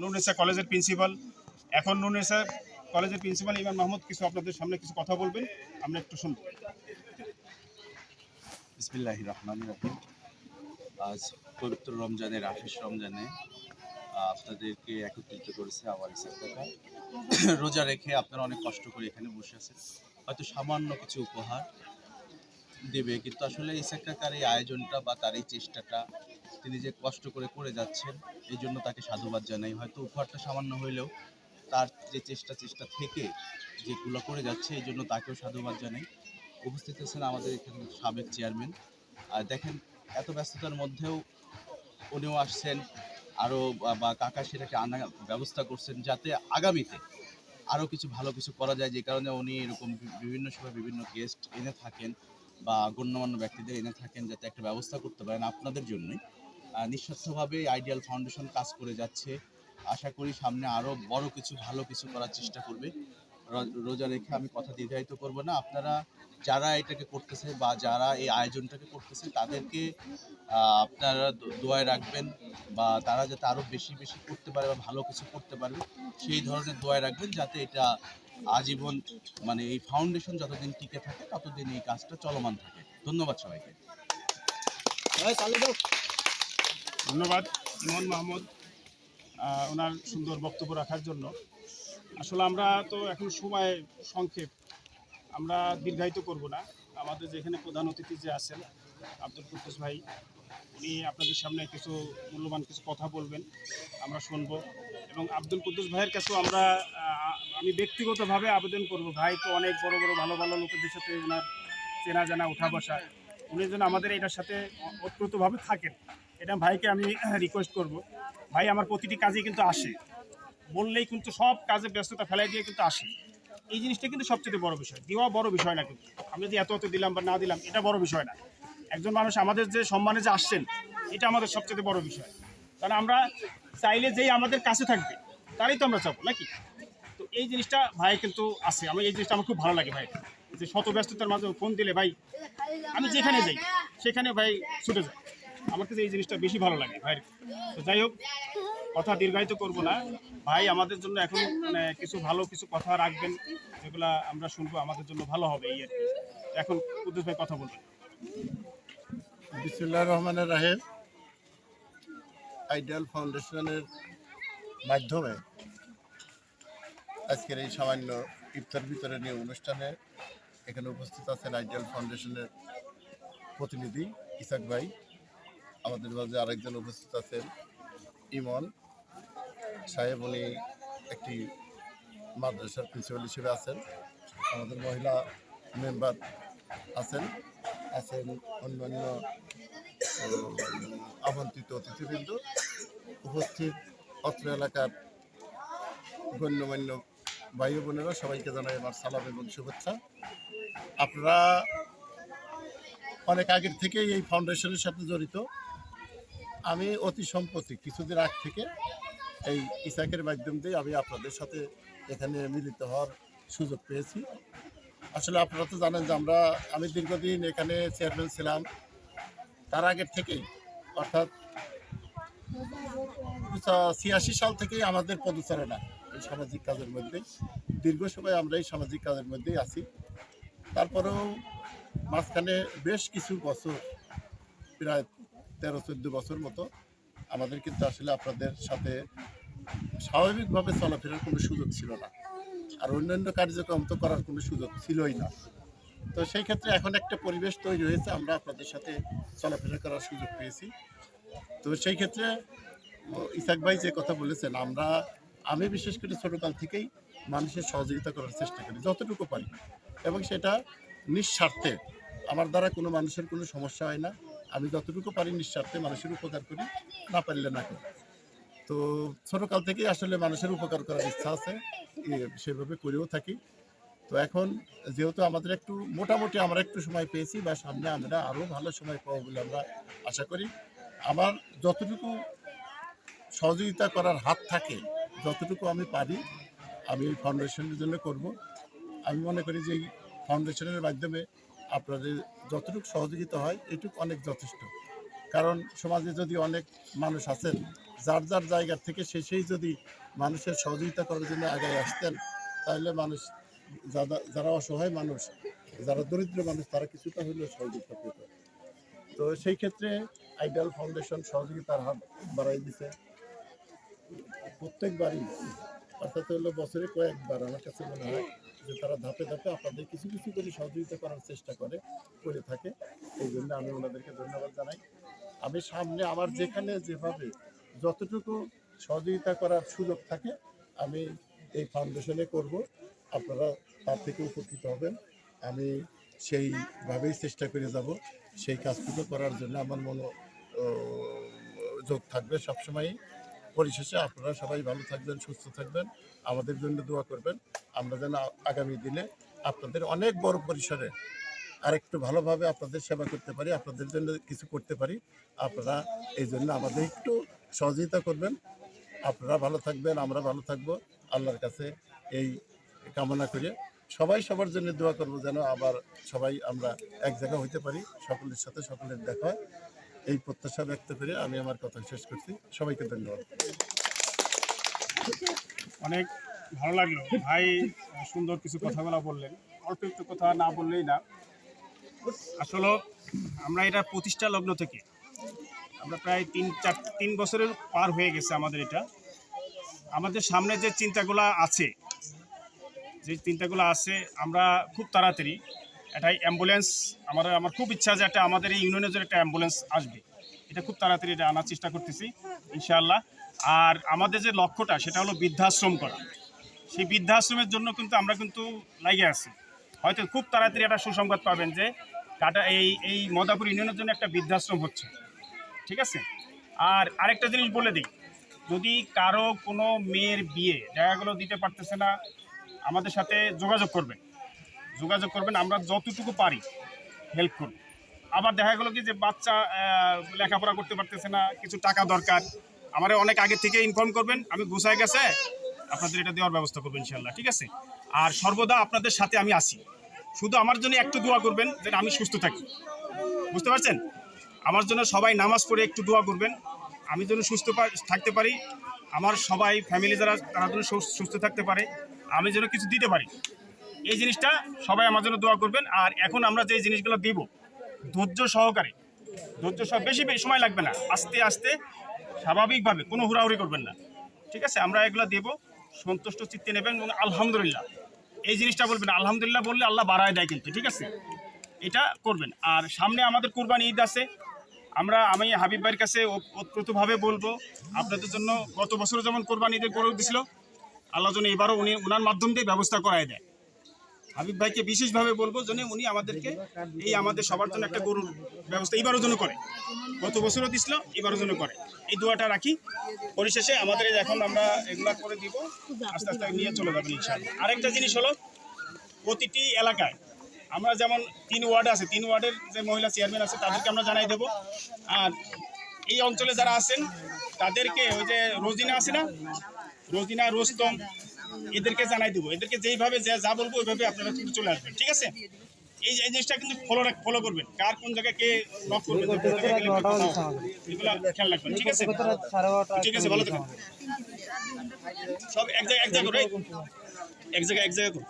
নুরনেসা কলেজের প্রিন্সিপাল। এখন নুরনেসা কলেজের প্রিন্সিপাল ইমান মাহমুদ, কিছু আপনাদের সামনে কিছু কথা বলবেন, আমরা একটু শুনব। বিসমিল্লাহ রহমান রহিম। আজ পবিত্র রমজানের আশিস রমজানে আপনাদেরকে একত্রিত করেছে আমার ইসাক রোজা রেখে আপনারা অনেক কষ্ট করে এখানে বসে আছেন। হয়তো সামান্য কিছু উপহার দেবে, কিন্তু আসলে ইসাক কাকার এই আয়োজনটা বা তার এই চেষ্টাটা তিনি যে কষ্ট করে করে যাচ্ছেন, এই জন্য তাকে সাধুবাদ জানাই। হয়তো উপহারটা সামান্য হইলেও তার যে চেষ্টা চেষ্টা থেকে যেগুলো করে যাচ্ছে, এই জন্য তাকেও সাধুবাদ জানাই। উপস্থিত আছেন আমাদের এখানে সাবেক চেয়ারম্যান। আর দেখেন, এত ব্যস্ততার মধ্যেও উনিও আসছেন আরও বা কাকা সেটাকে আনা ব্যবস্থা করছেন যাতে আগামীতে আরও কিছু ভালো কিছু করা যায়। যে কারণে উনি এরকম বিভিন্ন সময় বিভিন্ন গেস্ট এনে থাকেন। বা গণ্যমান্য ব্যক্তিদের এনে থাকেন যাতে একটা ব্যবস্থা করতে পারেন আপনাদের জন্যই। নিঃস্বার্থভাবে আইডিয়াল ফাউন্ডেশন কাজ করে যাচ্ছে। আশা করি সামনে আরও বড় কিছু, ভালো কিছু করার চেষ্টা করবে। রোজা রেখে আমি কথা দীর্ঘায়িত করব না। আপনারা যারা এটাকে করতেছে বা যারা এই আয়োজনটাকে করতেছে, তাদেরকে আপনারা দোয়ায় রাখবেন বা তারা যাতে আরও বেশি বেশি করতে পারে বা ভালো কিছু করতে পারবে, সেই ধরনের দোয়ায় রাখবেন যাতে এটা আজীবন মানে এই ফাউন্ডেশন যতদিন টিকে থাকে ততদিন এই কাজটা চলমান থাকে। ধন্যবাদ সবাইকে। ধন্যবাদ ইমন মাহমুদ ওনার সুন্দর বক্তব্য রাখার জন্য। আসলে আমরা তো এখন সময় সংক্ষেপ। আমরা দীর্ঘায়িত করব না। আমাদের যেখানে প্রধান অতিথি যে আছেন আব্দুল কুদ্দুস ভাই উনি আপনাদের সামনে কিছু মূল্যবান কিছু কথা বলবেন, আমরা শুনব। এবং আব্দুল কুদ্দুস ভাইয়ের কাছেও আমরা আমি ব্যক্তিগতভাবে আবেদন করব। ভাই তো অনেক বড় বড় ভালো ভালো লোকেদের সাথে ওনার চেনা জানা উঠা বসা। উনি যেন আমাদের এটার সাথে ওতপ্রোতভাবে থাকেন, এটা ভাইকে আমি রিকোয়েস্ট করব। ভাই, আমার প্রতিটি কাজে কিন্তু আসে। বললেই কিন্তু সব কাজে ব্যস্ততা ফেলাই দিয়ে কিন্তু আসে। এই জিনিসটা কিন্তু সবচেয়ে বড় বিষয়। দেওয়া বড় বিষয় না কিন্তু। আমি যদি এত এত দিলাম বা না দিলাম, এটা বড় বিষয় না। একজন মানুষ আমাদের যে সম্মানে যে আসছেন, এটা আমাদের সবচেয়ে বড় বিষয়। কারণ আমরা চাইলে যেই আমাদের কাছে থাকবে, তারই তো আমরা চাবো, নাকি? তো এই জিনিসটা ভাই কিন্তু আছে। আমার এই জিনিসটা আমার খুব ভালো লাগে ভাই। যে শত ব্যস্ততার মাঝে ফোন দিলে, ভাই, আমি যেখানে যাই, সেখানে ভাই ছুটে যায় আমার কাছে এই জিনিসটা বেশি ভালো লাগে ভাই তো যাই হোক, কথা দীর্ঘায়িত করব না। ভাই, আমাদের জন্য এখন মানে কিছু ভালো কিছু কথা রাখবেন, যেগুলা আমরা শুনব, আমাদের জন্য ভালো হবে এই আর কি। এখন কুদ্দুস ভাই কথা বলবেন। বিসমুল্লাহ রহমানের রাহেম। আইডিয়াল ফাউন্ডেশনের মাধ্যমে আজকের এই সামান্য ইফতার বিতরণী অনুষ্ঠানে এখানে উপস্থিত আছেন আইডিয়াল ফাউন্ডেশনের প্রতিনিধি ইসাক ভাই। আমাদের মাঝে আরেকজন উপস্থিত আছেন ইমন সাহেব। উনি একটি মাদ্রাসার প্রিন্সিপাল হিসেবে আছেন। আমাদের মহিলা মেম্বার আছেন। আছেন অন্যান্য আমন্ত্রিত অতিথিবৃন্দ উপস্থিত অত্র এলাকার গণ্যমান্য ভাই বোনেরা, সবাইকে জানাই আমার সালাম এবং শুভেচ্ছা। আপনারা অনেক আগের থেকেই এই ফাউন্ডেশনের সাথে জড়িত। আমি অতি সম্প্রতি কিছুদিন আগ থেকে এই ইসাকের মাধ্যম দিয়ে আমি আপনাদের সাথে এখানে মিলিত হওয়ার সুযোগ পেয়েছি। আসলে আপনারা তো জানেন যে আমরা, আমি দীর্ঘদিন এখানে চেয়ারম্যান ছিলাম। তার আগের থেকেই, অর্থাৎ ছিয়াশি সাল থেকেই আমাদের পদচারণা এই সামাজিক কাজের মধ্যে। দীর্ঘ সময় আমরা এই সামাজিক কাজের মধ্যেই আছি। তারপরেও মাঝখানে বেশ কিছু বছর, প্রায় তেরো, চোদ্দ বছর মতো আমাদের কিন্তু আসলে আপনাদের সাথে স্বাভাবিকভাবে চলাফেরার কোনো সুযোগ ছিল না। আর অন্যান্য কার্যক্রম তো করার কোনো সুযোগ ছিলই না। তো সেই ক্ষেত্রে এখন একটা পরিবেশ তৈরি হয়েছে, আমরা আপনাদের সাথে চলাফেরা করার সুযোগ পেয়েছি। তো সেই ক্ষেত্রে ইসাক ভাই যে কথা বলেছেন, আমরা, আমি বিশেষ করে ছোটোকাল থেকেই মানুষের সহযোগিতা করার চেষ্টা করি, যতটুকু পারি। এবং সেটা নিঃস্বার্থে, আমার দ্বারা কোনো মানুষের কোনো সমস্যা হয় না। আমি যতটুকু পারি নিঃস্বার্থে মানুষের উপকার করি, না পারলে না করি। তো ছোটোকাল থেকেই আসলে মানুষের উপকার করার ইচ্ছা আছে সেভাবে করেও থাকি। তো এখন যেহেতু আমাদের একটু মোটামুটি আমরা একটু সময় পেয়েছি বা সামনে আমরা আরও ভালো সময় পাবো বলে আমরা আশা করি, আমার যতটুকু সহযোগিতা করার হাত থাকে, যতটুকু আমি পারি আমি ফাউন্ডেশনের জন্য করব। আমি মনে করি যে ফাউন্ডেশনের মাধ্যমে আপনাদের যতটুকু সহযোগিতা হয়, এটুকু অনেক যথেষ্ট। কারণ সমাজে যদি অনেক মানুষ আছেন, যার যার জায়গা থেকে সে সেই যদি মানুষের সহযোগিতা করার জন্য আগে আসতেন, তাহলে মানুষ যারা যারা অসহায় মানুষ, যারা দরিদ্র মানুষ, তারা কিছুটা হলেও সহযোগিতা পেত তো সেই ক্ষেত্রে আইডাল ফাউন্ডেশন সহযোগিতার হাত বাড়াই দিছে। প্রত্যেকবারই, অর্থাৎ হলো বছরে কয়েকবার আমার কাছে মনে হয় যে তারা ধাপে ধাপে আপনাদের কিছু কিছু করে সহযোগিতা করার চেষ্টা করে করে থাকে। এই জন্য আমি ওনাদেরকে ধন্যবাদ জানাই। আমি সামনে আমার যেখানে যেভাবে যতটুকু সহযোগিতা করার সুযোগ থাকে, আমি এই ফাউন্ডেশনে করব। আপনারা তার থেকে উপকৃত হবেন। আমি সেইভাবেই চেষ্টা করে যাব। সেই কাজটুকু করার জন্য আমার মনো যোগ থাকবে সবসময়ই। পরিশেষে আপনারা সবাই ভালো থাকবেন, সুস্থ থাকবেন। আমাদের জন্য দোয়া করবেন। আমরা যেন আগামী দিনে আপনাদের অনেক বড় পরিসরে আরেকটু ভালোভাবে আপনাদের সেবা করতে পারি, আপনাদের জন্য কিছু করতে পারি। আপনারা এই জন্য আমাদের একটু সহযোগিতা করবেন। আপনারা ভালো থাকবেন, আমরা ভালো থাকব। আল্লাহর কাছে এই কামনা করে। সবাই সবার জন্য দোয়া করব যেন আবার সবাই আমরা এক জায়গা হইতে পারি, সকলের সাথে সকলের দেখা এই প্রত্যাশা ব্যক্ত করে আমি আমার কথা শেষ করছি। সবাইকে ধন্যবাদ। অনেক ভালো লাগল। ভাই, সুন্দর কিছু কথাগুলো বললেন। অল্প একটু কথা না বললেই না। আসলে আমরা এটা প্রতিষ্ঠা লগ্ন থেকে। আমরা প্রায় তিন, চার, তিন বছরের পার হয়ে গেছে আমাদের এটা। আমাদের সামনে যে চিন্তাগুলো আছে যে চিন্তাগুলো আছে, আমরা খুব তাড়াতাড়ি একটা অ্যাম্বুলেন্স আমার আমার খুব ইচ্ছা যে একটা আমাদের এই ইউনিয়নের জন্য একটা অ্যাম্বুলেন্স আসবে। এটা খুব তাড়াতাড়ি এটা আনার চেষ্টা করতেছি, ইনশাআল্লাহ। আর আমাদের যে লক্ষ্যটা, সেটা হলো বৃদ্ধাশ্রম করা। সেই বৃদ্ধাশ্রমের জন্য কিন্তু আমরা কিন্তু লাগে আছি। হয়তো খুব তাড়াতাড়ি একটা সুসংবাদ পাবেন যে কাটা এই এই মদাপুর ইউনিয়নের জন্য একটা বৃদ্ধাশ্রম হচ্ছে। ঠিক আছে? আর আরেকটা জিনিস বলে দিই, যদি কারও কোনো মেয়ের বিয়ে জায়গাগুলো দিতে পারতেছে না আমাদের সাথে যোগাযোগ করবেন। যোগাযোগ করবেন, আমরা যতটুকু পারি হেল্প করব। আবার দেখা গেলো কি যে বাচ্চা লেখাপড়া করতে পারতেছে না, কিছু টাকা দরকার। আমারে অনেক আগে থেকে ইনফর্ম করবেন, আমি গুছায় গেছে, আপনাদের এটা দেওয়ার ব্যবস্থা করবেন ইনশাল্লাহ ঠিক আছে? আর সর্বদা আপনাদের সাথে আমি আসি শুধু আমার জন্য একটু দোয়া করবেন, যেন আমি সুস্থ থাকি। বুঝতে পারছেন? আমার জন্য সবাই নামাজ পড়ে একটু দোয়া করবেন। আমি যেন সুস্থ থাকতে পারি। আমার সবাই ফ্যামিলি যারা, তারা যেন সুস- সুস্থ থাকতে পারে। আমি যেন কিছু দিতে পারি। এই জিনিসটা সবাই আমার জন্য দোয়া করবেন। আর এখন আমরা যে জিনিসগুলো দিব, ধৈর্য সহকারে, ধৈর্য সহ, বেশি সময় লাগবে না। আস্তে আস্তে, স্বাভাবিকভাবে, কোনো হুড়াহুড়ি করবেন না। ঠিক আছে? আমরা এগুলো দেব, সন্তুষ্ট চিত্তে নেবেন এবং আলহামদুলিল্লাহ। এই জিনিসটা বলবেন, আলহামদুলিল্লাহ বললে আল্লাহ বাড়ায় দেয় কিন্তু, ঠিক আছে? এটা করবেন। আর সামনে আমাদের কোরবানি ঈদ আছে। আমরা, আমি হাবিব ভাইয়ের কাছে ওতপ্রোতভাবে বলব, আপনাদের জন্য গত বছরও যেমন কোরবানি ঈদের গরু দিছিল আল্লাহ যেন এবারও উনি ওনার মাধ্যম দিয়ে ব্যবস্থা করায় দেয়। হাবিব ভাইকে বিশেষভাবে বলব যেন উনি আমাদেরকে এই আমাদের সবার জন্য একটা গরুর ব্যবস্থা এবারও জন্য করে। গত বছরও দিছিল, এবারও জন্য করে। এই দোয়াটা রাখি। পরিশেষে আমাদের এখন আমরা এগুলা করে দিব, আস্তে আস্তে নিয়ে চলে যাবেন ইনশাআল্লাহ। আরেকটা জিনিস হলো, প্রতিটি এলাকায় আমরা যেমন তিন ওয়ার্ড আছে, তিন ওয়ার্ডের যে মহিলা চেয়ারম্যান আছে, তাদেরকে আমরা জানাই দেব। আর এই অঞ্চলে যারা আছেন, তাদেরকে ওই যে রোজিনা আছে না রোজিনা রোস্তম এদেরকে জানাই দেবো। এদেরকে যেইভাবে যা যা বলব ওইভাবে আপনারা কিন্তু চলে আসবেন ঠিক আছে? এই এই জিনিসটা কিন্তু ফলো ফলো করবেন। কার কোন জায়গায় কে নক করবেন এগুলো খেয়াল রাখবেন ঠিক আছে? ঠিক আছে ভালো থাকবেন সব এক জায়গায় এক জায়গায় করো। এক জায়গায় এক জায়গায় করো।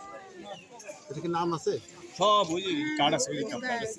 এটা কি নাম আছে? সব ওই কার্ড আছে ওই কার্ড আছে।